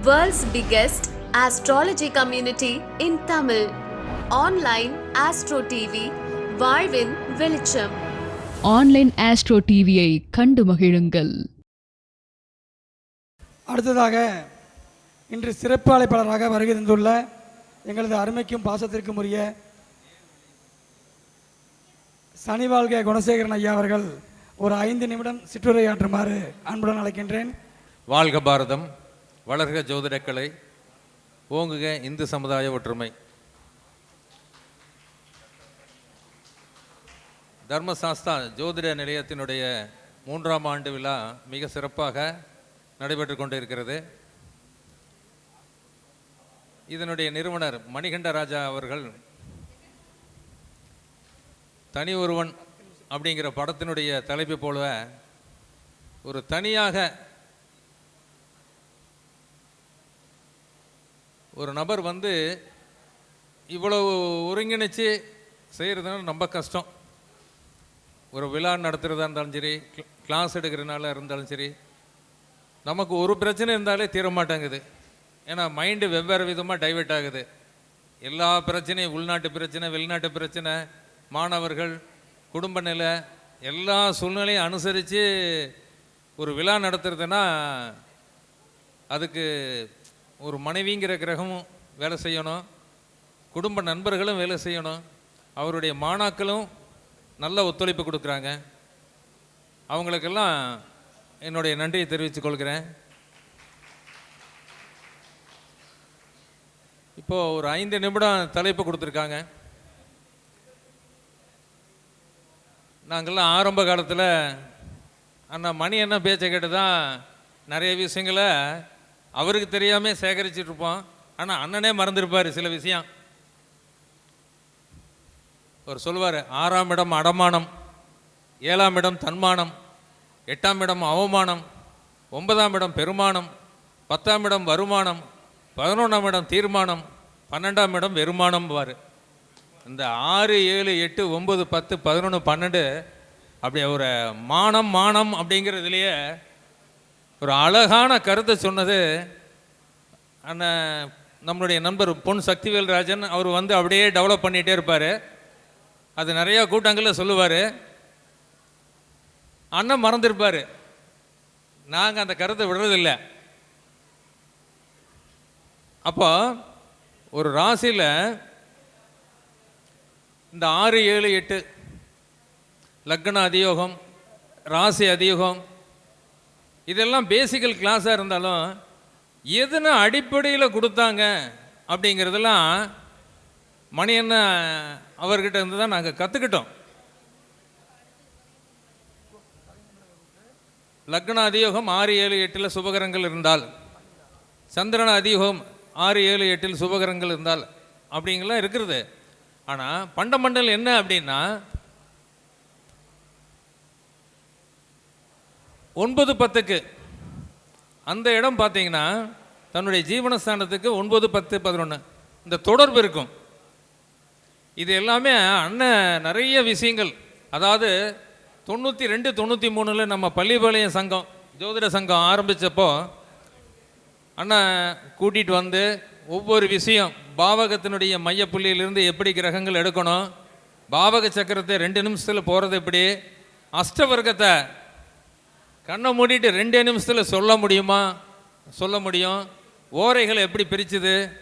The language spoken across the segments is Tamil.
World's biggest astrology community in Tamil. Online Astro TV, வாழ்வின் வெளிச்சம் ஆன்லைன் ஆஸ்ட்ரோ டிவியை கண்டு மகிழுங்கள். அடுத்ததாக இன்று சிறப்பு அழைப்பாளராக வருகை தந்துள்ள எங்களது அருமைக்கும் பாசத்திற்கும் உரிய சனிவாழ்க குணசேகரன் ஐயா அவர்கள் ஒரு ஐந்து நிமிடம் சிற்றுரையாற்றுமாறு அன்புடன் அழைக்கின்றேன். வாழ்க பாரதம். வளர்க ஜோதிடக்கலை ஓங்குக இந்து சமுதாய ஒற்றுமை. தர்மசாஸ்தா ஜோதிட நிலையத்தினுடைய மூன்றாம் ஆண்டு விழா மிக சிறப்பாக நடைபெற்று கொண்டிருக்கிறது. இதனுடைய நிறுவனர் மணிகண்ட ராஜா அவர்கள் தனி ஒருவன் அப்படிங்கிற படத்தினுடைய தலைப்பு போல ஒரு தனியாக ஒரு நபர் வந்து இவ்வளவு ஒருங்கிணைச்சு செய்கிறதுனால ரொம்ப கஷ்டம். ஒரு விழா நடத்துகிறதா இருந்தாலும் சரி கிளாஸ் எடுக்கிறனால இருந்தாலும் சரி நமக்கு ஒரு பிரச்சனை இருந்தாலே தீர மாட்டேங்குது. ஏன்னா மைண்டு வெவ்வேறு விதமாக டைவெர்ட் ஆகுது. எல்லா பிரச்சனையும் உள்நாட்டு பிரச்சனை வெளிநாட்டு பிரச்சனை மாணவர்கள் குடும்ப நிலை எல்லா சூழ்நிலையும் அனுசரித்து ஒரு விழா நடத்துறதுன்னா அதுக்கு ஒரு மனைவிங்கிற கிரகமும் வேலை செய்யணும். குடும்ப நண்பர்களும் வேலை செய்யணும். அவருடைய மாணாக்களும் நல்ல ஒத்துழைப்பு கொடுக்குறாங்க. அவங்களுக்கெல்லாம் என்னுடைய நன்றியை தெரிவித்துக் கொள்கிறேன். இப்போது ஒரு ஐந்து நிமிடம் தலைப்பு கொடுத்துருக்காங்க. நாங்கள்லாம் ஆரம்ப காலத்தில் அண்ணா மணி என்ன பேச்சை கேட்டு தான் நிறைய விஷயங்களை அவருக்கு தெரியாமல் சேகரிச்சுட்டு ஆனால் அண்ணனே மறந்துருப்பார் சில விஷயம். அவர் சொல்லுவார் ஆறாம் இடம் அடமானம் ஏழாம் இடம் தன்மானம் எட்டாம் இடம் அவமானம் ஒன்பதாம் இடம் பெருமானம் பத்தாம் இடம் வருமானம் பதினொன்றாம் இடம் தீர்மானம் பன்னெண்டாம் இடம் வெறுமானம் பார் இந்த ஆறு ஏழு எட்டு ஒம்பது பத்து பதினொன்று பன்னெண்டு அப்படி ஒரு மானம் மானம் அப்படிங்கிறதுலையே ஒரு அழகான கருத்தை சொன்னது. அண்ணன் நம்மளுடைய நண்பர் பொன் சக்திவேல் ராஜன் அவர் வந்து அப்படியே டெவலப் பண்ணிகிட்டே இருப்பார். அது நிறையா கூட்டங்களில் சொல்லுவார். அண்ணன் மறந்துருப்பார். நாங்கள் அந்த கருத்தை விடுறதில்லை. அப்போ ஒரு ராசியில் இந்த ஆறு ஏழு எட்டு லக்ன அதியோகம் ராசி அதியோகம் இதெல்லாம் பேசிக்கல் கிளாஸாக இருந்தாலும் எதுன்னு அடிப்படையில் கொடுத்தாங்க அப்படிங்கிறதெல்லாம் மணி என்ன அவர்கிட்ட இருந்து தான் நாங்கள் கற்றுக்கிட்டோம் லக்ன அதியோகம் ஆறு ஏழு எட்டில் சுபகரங்கள் இருந்தால் சந்திரன அதியோகம் ஆறு ஏழு எட்டில் சுபகரங்கள் இருந்தால் அப்படிங்கலாம் இருக்கிறது ஆனால் பண்டமண்டல் என்ன அப்படின்னா ஒன்பது பத்துக்கு. அந்த இடம் பார்த்தீங்கன்னா தன்னுடைய ஜீவனஸ்தானத்துக்கு ஒன்பது பத்து பதினொன்று இந்த தொடர்பு இருக்கும். இது எல்லாமே அண்ணன் நிறைய விஷயங்கள். அதாவது தொண்ணூற்றி ரெண்டு தொண்ணூற்றி மூணில் நம்ம பள்ளிப்பாளையம் சங்கம் ஜோதிட சங்கம் ஆரம்பித்தப்போ அண்ணன் கூட்டிகிட்டு வந்து ஒவ்வொரு விஷயம் பாவகத்தினுடைய மையப்புள்ளியிலிருந்து எப்படி கிரகங்கள் எடுக்கணும் பாவக சக்கரத்தை ரெண்டு நிமிஷத்தில் போகிறது எப்படி அஷ்டவர்க்கத்தை கண்ணை மூடிட்டு ரெண்டே நிமிஷத்தில் சொல்ல முடியுமா? சொல்ல முடியும். ஓரைகளை எப்படி பிரிச்சுது?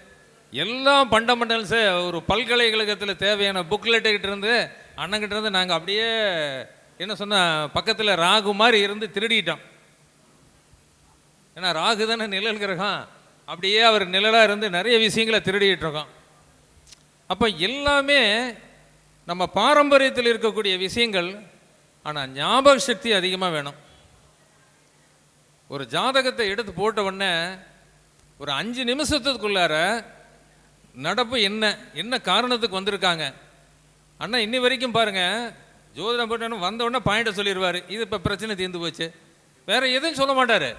எல்லாம் பண்டமெண்டல்ஸு ஒரு பல்கலைக்கழகத்தில் தேவையான புக்லெட்டுக்கிட்ட இருந்து அண்ணங்கிட்ட இருந்து நாங்கள் அப்படியே என்ன சொன்ன பக்கத்தில் ராகு மாதிரி இருந்து திருடிட்டோம். ஏன்னா ராகு தானே நிழல் கிரகம். அப்படியே அவர் நிழலாக இருந்து நிறைய விஷயங்களை திருடிட்டு இருக்கோம். அப்போ எல்லாமே நம்ம பாரம்பரியத்தில் இருக்கக்கூடிய விஷயங்கள் ஆனால் ஞாபக சக்தி அதிகமாக வேணும். ஒரு ஜாதகத்தை எடுத்து போட்ட உடனே ஒரு அஞ்சு நிமிஷத்துக்குள்ளார நடப்பு என்ன என்ன காரணத்துக்கு வந்திருக்காங்க? அண்ணா இன்னி வரைக்கும் பாருங்க. ஜோதிடம் போட்டு வந்த உடனே பாயிண்ட்டை சொல்லிடுவார் இது இப்போ பிரச்சனை தீர்ந்து போச்சு. வேற எதுவும் சொல்ல மாட்டார்.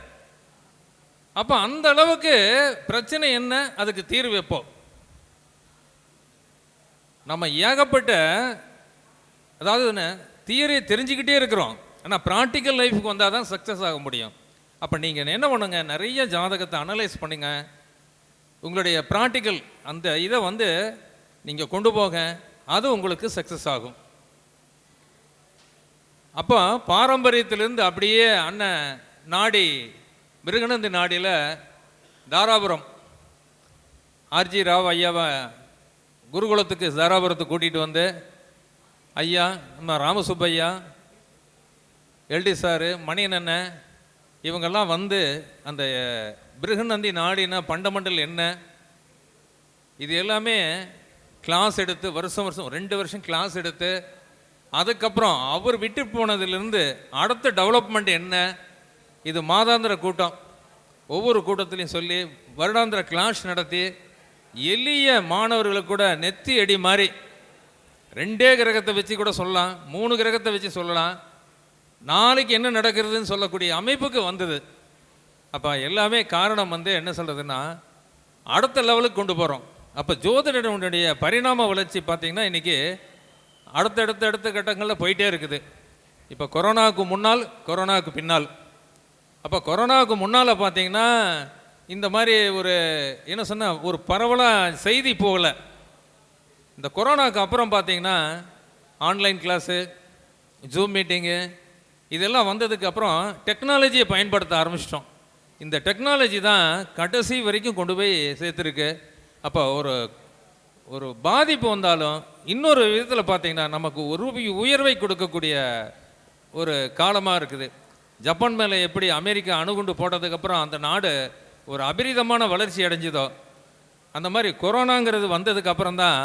அப்போ அந்த அளவுக்கு பிரச்சனை என்ன? அதுக்கு தீர்வு எப்போ? நம்ம ஏகப்பட்ட அதாவது என்ன தியரியை தெரிஞ்சுக்கிட்டே இருக்கிறோம். ஆனால் ப்ராக்டிக்கல் லைஃபுக்கு வந்தால் தான் சக்ஸஸ் ஆக முடியும். அப்போ நீங்கள் என்ன பண்ணுங்க? நிறைய ஜாதகத்தை அனலைஸ் பண்ணுங்க. உங்களுடைய ப்ராக்டிக்கல் அந்த இதை வந்து நீங்கள் கொண்டு போக அது உங்களுக்கு சக்ஸஸ் ஆகும். அப்போ பாரம்பரியத்திலிருந்து அப்படியே அண்ணன் நாடி மிருகநந்தி நாடியில் தாராபுரம். ஆர்ஜி ராவ் ஐயாவை குருகுலத்துக்கு தாராபுரத்துக்கு கூட்டிகிட்டு வந்து ஐயா நம்ம ராமசுப்பையா எல்டி சாரு மணியன் அண்ணன் இவங்கெல்லாம் வந்து அந்த பிருகநந்தி நாடினா பண்டமண்டல் என்ன? இது எல்லாமே கிளாஸ் எடுத்து வருஷம் வருஷம் ரெண்டு வருஷம் கிளாஸ் எடுத்து அதுக்கப்புறம் அவர் விட்டு போனதுலேருந்து அடுத்த டெவலப்மெண்ட் என்ன? இது மாதாந்திர கூட்டம். ஒவ்வொரு கூட்டத்திலையும் சொல்லி வருடாந்திர கிளாஸ் நடத்தி எளிய மாணவர்களுக்கு கூட நெத்தி அடி மாதிரி ரெண்டே கிரகத்தை வச்சு கூட சொல்லலாம் மூணு கிரகத்தை வச்சு சொல்லலாம் நாளைக்கு என்ன நடக்கிறதுன்னு சொல்லக்கூடிய அமைப்புக்கு வந்தது. அப்போ எல்லாமே காரணம் வந்து என்ன சொல்கிறதுன்னா அடுத்த லெவலுக்கு கொண்டு போகிறோம் அப்போ ஜோதிடனுடைய பரிணாம வளர்ச்சி பார்த்திங்கன்னா இன்றைக்கி அடுத்தடுத்த அடுத்த கட்டங்களில் போயிட்டே இருக்குது. இப்போ கொரோனாவுக்கு முன்னால் கொரோனாவுக்கு பின்னால். அப்போ கொரோனாவுக்கு முன்னால் பார்த்தீங்கன்னா இந்த மாதிரி ஒரு என்ன சொன்னால் ஒரு பரவலாக செய்தி போகலை. இந்த கொரோனாவுக்கு அப்புறம் பார்த்தீங்கன்னா ஆன்லைன் கிளாஸு ஜூம் மீட்டிங்கு இதெல்லாம் வந்ததுக்கு அப்புறம் டெக்னாலஜியை பயன்படுத்த ஆரம்பிச்சிட்டோம். இந்த டெக்னாலஜி தான் கடைசி வரைக்கும் கொண்டு போய் சேர்த்துருக்கு. அப்போ ஒரு ஒரு பாதிப்பு வந்தாலும் இன்னொரு விதத்தில் பார்த்தீங்கன்னா நமக்கு ஒரு உயர்வை கொடுக்கக்கூடிய ஒரு காலமாக இருக்குது. ஜப்பான் மேலே எப்படி அமெரிக்கா அணுகுண்டு போட்டதுக்கப்புறம் அந்த நாடு ஒரு அபரிதமான வளர்ச்சி அடைஞ்சுதோ அந்த மாதிரி கொரோனாங்கிறது வந்ததுக்கப்புறம் தான்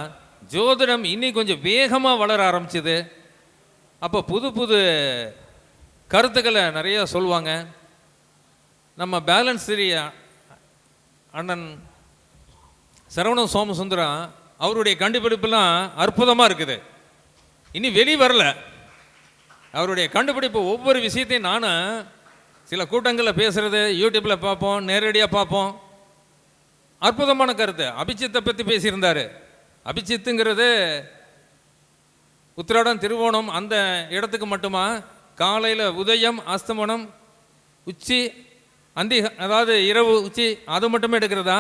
ஜோதிடம் இன்னி கொஞ்சம் வேகமாக வளர ஆரம்பிச்சுது. அப்போ புது புது கருத்துக்களை நிறைய சொல்லுவாங்க நம்ம பேலன்ஸ் திரிய அண்ணன் சரவணன் சோமசுந்தரம் அவருடைய கண்டுபிடிப்புலாம் அற்புதமாக இருக்குது. இனி வெளி வரல. அவருடைய கண்டுபிடிப்பு ஒவ்வொரு விஷயத்தையும் நானும் சில கூட்டங்களில் பேசுகிறது யூடியூப்பில் பார்ப்போம் நேரடியாக பார்ப்போம். அற்புதமான கருத்து. அபிஜித்தை பற்றி பேசியிருந்தார். அபிஜித்துங்கிறது உத்திராடம் திருவோணம் அந்த இடத்துக்கு மட்டுமா? காலையில் உதயம் அஸ்தமனம் உச்சி அந்தி அதாவது இரவு உச்சி அது மட்டுமே எடுக்கிறதா?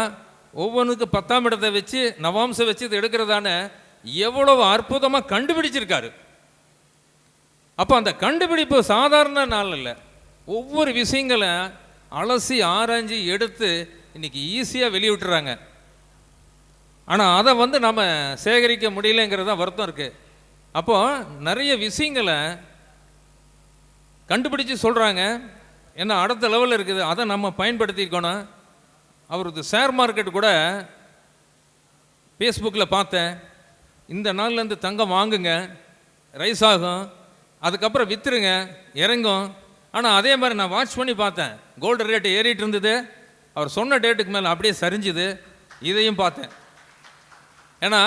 ஒவ்வொன்றுக்கு பத்தாம் இடத்தை வச்சு நவாம்சம் வச்சு இது எடுக்கிறதான எவ்வளவு அற்புதமாக கண்டுபிடிச்சிருக்காரு. அப்போ அந்த கண்டுபிடிப்பு சாதாரண நாள் இல்லை. ஒவ்வொரு விஷயங்களை அலசி ஆராய்ஞ்சி எடுத்து இன்னைக்கு ஈஸியாக வெளியிட்டுறாங்க. ஆனால் அதை வந்து நம்ம சேகரிக்க முடியலங்கிறது தான் வருத்தம் இருக்குது அப்போ நிறைய விஷயங்களை கண்டுபிடிச்சு சொல்கிறாங்க என்ன அடுத்த லெவலில் இருக்குது. அதை நம்ம பயன்படுத்திக்கணும் அவரது ஷேர் மார்க்கெட் கூட ஃபேஸ்புக்கில் பார்த்தேன். இந்த நாள்லேருந்து தங்கம் வாங்குங்க. ரைஸ் ஆகும். அதுக்கப்புறம் விற்றுருங்க இறங்கும். ஆனால் அதே மாதிரி நான் வாட்ச் பண்ணி பார்த்தேன். கோல்டு ரேட்டு ஏறிட்டு இருந்தது. அவர் சொன்ன டேட்டுக்கு மேலே அப்படியே சரிஞ்சுது. இதையும் பார்த்தேன். ஏன்னா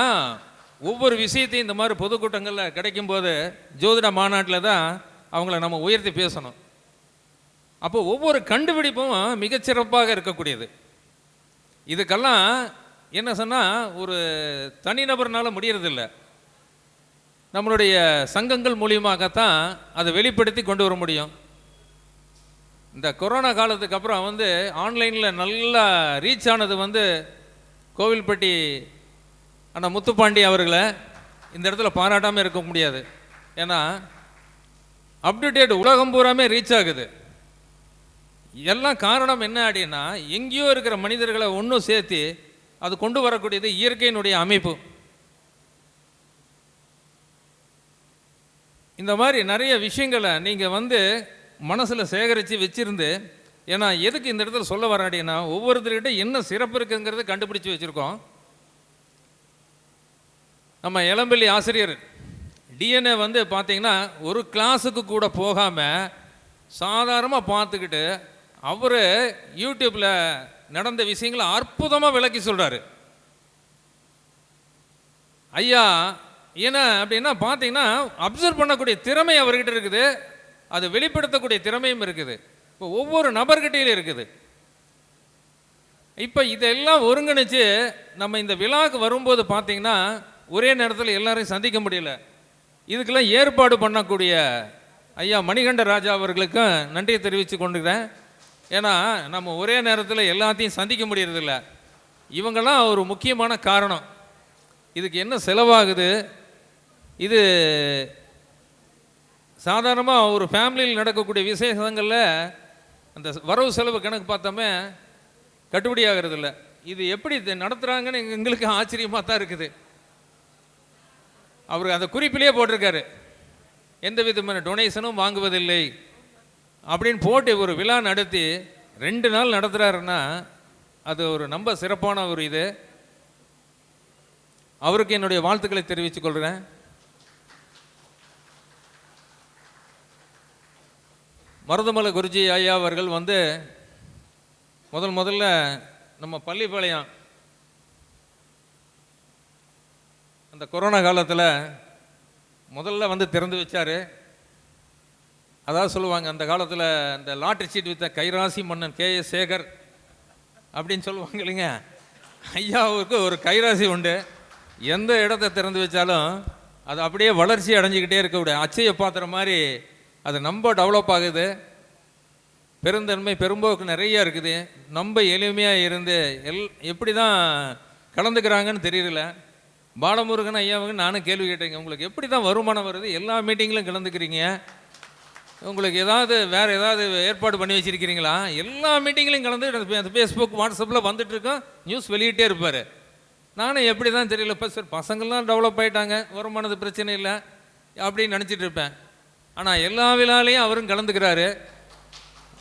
ஒவ்வொரு விஷயத்தையும் இந்த மாதிரி பொதுக்கூட்டங்களில் கிடைக்கும்போது ஜோதிட மாநாட்டில் தான் அவங்கள நம்ம உயர்த்தி பேசணும். அப்போ ஒவ்வொரு கண்டுபிடிப்பும் மிகச்சிறப்பாக இருக்கக்கூடியது. இதுக்கெல்லாம் என்ன சொன்னால் ஒரு தனிநபர்னால முடியறதில்ல. நம்மளுடைய சங்கங்கள் மூலியமாகத்தான் அதை வெளிப்படுத்தி கொண்டு வர முடியும். இந்த கொரோனா காலத்துக்கு அப்புறம் வந்து ஆன்லைனில் நல்லா ரீச் ஆனது வந்து கோவில்பட்டி அண்ணா முத்துப்பாண்டி அவர்களை இந்த இடத்துல பாராட்டாமல் இருக்க முடியாது. ஏன்னா அப்டேட் உலகம் பூராமே ரீச் ஆகுது. எல்லாம் காரணம் என்ன அப்படின்னா எங்கேயோ இருக்கிற மனிதர்களை ஒன்றும் சேர்த்து அது கொண்டு வரக்கூடியது இயற்கையினுடைய அமைப்பு. இந்த மாதிரி நிறைய விஷயங்களை நீங்கள் வந்து மனசில் சேகரித்து வச்சுருந்து ஏன்னா எதுக்கு இந்த இடத்துல சொல்ல வர அப்படின்னா ஒவ்வொருத்தர்கிட்ட என்ன சிறப்பு இருக்குங்கிறத கண்டுபிடிச்சி வச்சுருக்கோம். நம்ம இளம்பள்ளி ஆசிரியர் டிஎன்ஏ வந்து பார்த்தீங்கன்னா ஒரு கிளாஸுக்கு கூட போகாமல் சாதாரணமாக பார்த்துக்கிட்டு அவர் யூடியூப்பில் நடந்த விஷயங்களை அற்புதமாக விளக்கி சொல்கிறாரு ஐயா ஏன்னா அப்படின்னா பார்த்தீங்கன்னா அப்சர்வ் பண்ணக்கூடிய திறமை அவர்கிட்ட இருக்குது. அது வெளிப்படுத்தக்கூடிய திறமையும் இருக்குது. இப்போ ஒவ்வொரு நபர்கிட்டையும் இருக்குது. இப்போ இதெல்லாம் ஒருங்கிணைச்சு நம்ம இந்த விழாவுக்கு வரும்போது பார்த்தீங்கன்னா ஒரே நேரத்தில் எல்லாரையும் சந்திக்க முடியல. இதுக்கெல்லாம் ஏற்பாடு பண்ணக்கூடிய ஐயா மணிகண்ட ராஜா அவர்களுக்கும் நன்றியை தெரிவித்து கொண்டுக்கிறேன் ஏன்னா நம்ம ஒரே நேரத்தில் எல்லாத்தையும் சந்திக்க முடியறதில்ல. இவங்கெல்லாம் ஒரு முக்கியமான காரணம். இதுக்கு என்ன செலவாகுது? இது சாதாரணமாக ஒரு ஃபேமிலியில் நடக்கக்கூடிய விசேஷங்களில் அந்த வரவு செலவு கணக்கு பார்த்தோமே கட்டுப்படி ஆகிறதில்ல. இது எப்படி இது நடத்துகிறாங்கன்னு எங்களுக்கு ஆச்சரியமாக தான் இருக்குது. அவர் அந்த குறிப்பிலேயே போட்டிருக்காரு. எந்த விதமான டொனேஷனும் வாங்குவதில்லை. அப்படின்னு போட்டு ஒரு விழா நடத்தி ரெண்டு நாள் நடத்துகிறாருன்னா அது ஒரு ரொம்ப சிறப்பான ஒரு இது. அவருக்கு என்னுடைய வாழ்த்துக்களை தெரிவித்துக் கொள்கிறேன் மருதமலை குருஜி ஐயா அவர்கள் வந்து முதல் முதல்ல நம்ம பள்ளிப்பாளையம் அந்த கொரோனா காலத்தில் முதல்ல வந்து திறந்து வச்சார். அதாவது சொல்லுவாங்க அந்த காலத்தில் இந்த லாட்ரி சீட் வித்த கைராசி மன்னன் கே எஸ் சேகர் அப்படின்னு சொல்லுவாங்க இல்லைங்க. ஐயாவுக்கு ஒரு கைராசி உண்டு. எந்த இடத்த திறந்து வச்சாலும் அது அப்படியே வளர்ச்சி அடைஞ்சிக்கிட்டே இருக்கக்கூடிய அச்சையை பாத்திரம் மாதிரி அது ரொம்ப டெவலப் ஆகுது. பெருந்தன்மை பெரும்போக்கு நிறைய இருக்குது. ரொம்ப எளிமையாக இருந்து எல் எப்படி தான் கலந்துக்கிறாங்கன்னு தெரியல பாலமுருகன் ஐயாவுக்கு நானும் கேள்வி கேட்டேங்க. உங்களுக்கு எப்படி தான் வருமானம் வருது? எல்லா மீட்டிங்லையும் கலந்துக்கிறீங்க. உங்களுக்கு ஏதாவது வேறு ஏதாவது ஏற்பாடு பண்ணி வச்சிருக்கிறீங்களா? எல்லா மீட்டிங்லையும் கலந்து அந்த ஃபேஸ்புக் வாட்ஸ்அப்பில் வந்துட்டுருக்கோம் நியூஸ் வெளியிட்டே இருப்பார். நானும் எப்படி தான் தெரியல. இப்போ சார் பசங்கள்லாம் டெவலப் ஆகிட்டாங்க வருமானது பிரச்சனை இல்லை. அப்படின்னு நினச்சிட்டு இருப்பேன். ஆனால் எல்லா விழாலையும் அவரும் கலந்துக்கிறாரு.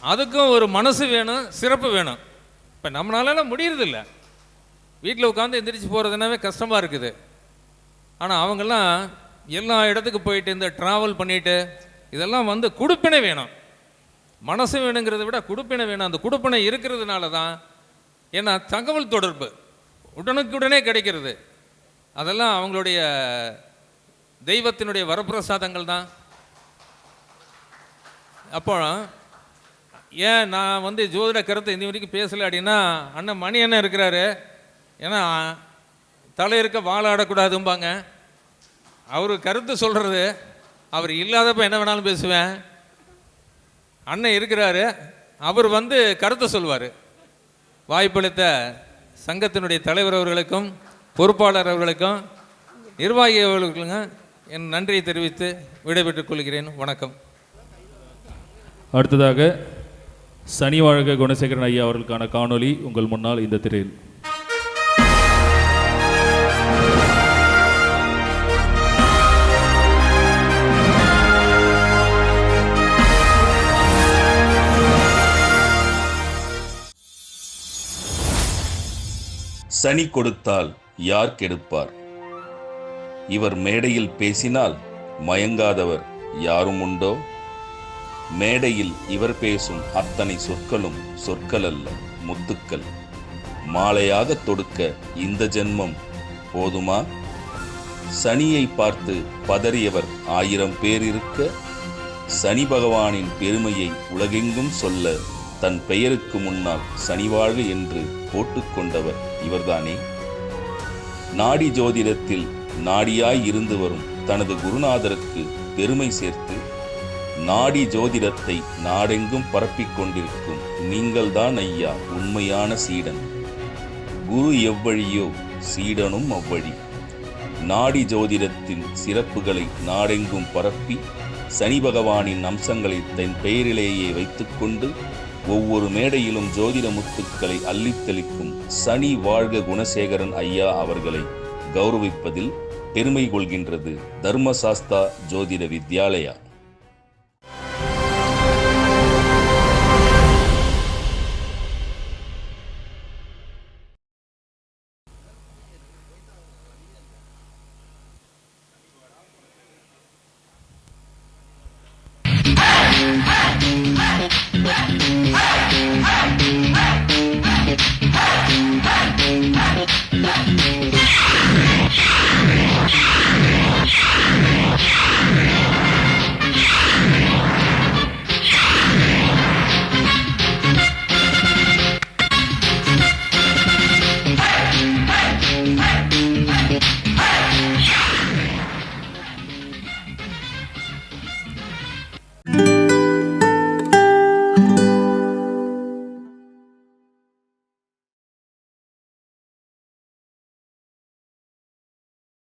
அதுக்கும் ஒரு மனசு வேணும் சிறப்பு வேணும். இப்போ நம்மளால முடியறதில்லை. வீட்டில் உட்காந்து எந்திரிச்சு போகிறதுனாவே கஷ்டமாக இருக்குது. ஆனால் அவங்கெல்லாம் எல்லா இடத்துக்கு போயிட்டு இந்த ட்ராவல் பண்ணிட்டு இதெல்லாம் வந்து கொடுப்பினை வேணும். மனசு வேணுங்கிறத விட கொடுப்பினை வேணும். அந்த கொடுப்பினை இருக்கிறதுனால தான் ஏன்னா தகவல் தொடர்பு உடனுக்குடனே கிடைக்கிறது. அதெல்லாம் அவங்களுடைய தெய்வத்தினுடைய வரப்பிரசாதங்கள் தான். அப்போ ஏன் நான் வந்து ஜோதிட கருத்தை இந்த வரைக்கும் பேசலை அப்படின்னா அண்ணன் மணி அண்ணன் இருக்கிறாரு. ஏன்னா தலை இருக்க வாழாடக்கூடாதும்பாங்க அவர் கருத்து சொல்கிறது அவர் இல்லாதப்ப என்ன வேணாலும் பேசுவேன். அண்ணன் இருக்கிறாரு அவர் வந்து கருத்தை சொல்வார். வாய்ப்பளித்த சங்கத்தினுடைய தலைவர் அவர்களுக்கும் பொறுப்பாளர் அவர்களுக்கும் நிர்வாகி அவர்களுக்கும் என் நன்றியை தெரிவித்து விடைபெற்றுக் கொள்கிறேன். வணக்கம். அடுத்ததாக சனி வாழ்க குணசேகரன் ஐயா அவர்களுக்கான காணொளி உங்கள் முன்னால் இந்த திரையில் சனி கொடுத்தால் யார் கெடுப்பார்? இவர் மேடையில் பேசினால் மயங்காதவர் யாரும் உண்டோ? மேடையில் இவர் பேசும் அத்தனை சொற்களும் சொற்கள் அல்ல முத்துக்கள். மாலையாக தொடுக்க இந்த ஜென்மம் போதுமா? சனியை பார்த்து பதறியவர் ஆயிரம் பேர் இருக்க? சனி பகவானின் பெருமையை உலகெங்கும் சொல்ல தன் பெயருக்கு முன்னால் சனி என்று போட்டுக்கொண்டவர் இவர்தானே? நாடி ஜோதிடத்தில் நாடியாய் இருந்து வரும் தனது குருநாதருக்கு பெருமை சேர்த்து நாடி ஜோதிடத்தை நாடெங்கும் பரப்பிக் கொண்டிருக்கும் நீங்கள்தான் ஐயா உண்மையான சீடன். குரு எவ்வழியோ சீடனும் அவ்வழி. நாடி ஜோதிடத்தின் சிறப்புகளை நாடெங்கும் பரப்பி சனி பகவானின் அம்சங்களை தன் பெயரிலேயே வைத்துக்கொண்டு ஒவ்வொரு மேடையிலும் ஜோதிட முத்துக்களை அள்ளித்தளிக்கும் சனி வாழ்க குணசேகரன் ஐயா அவர்களை கௌரவிப்பதில் பெருமை கொள்கின்றது தர்மசாஸ்தா ஜோதிட வித்யாலயா.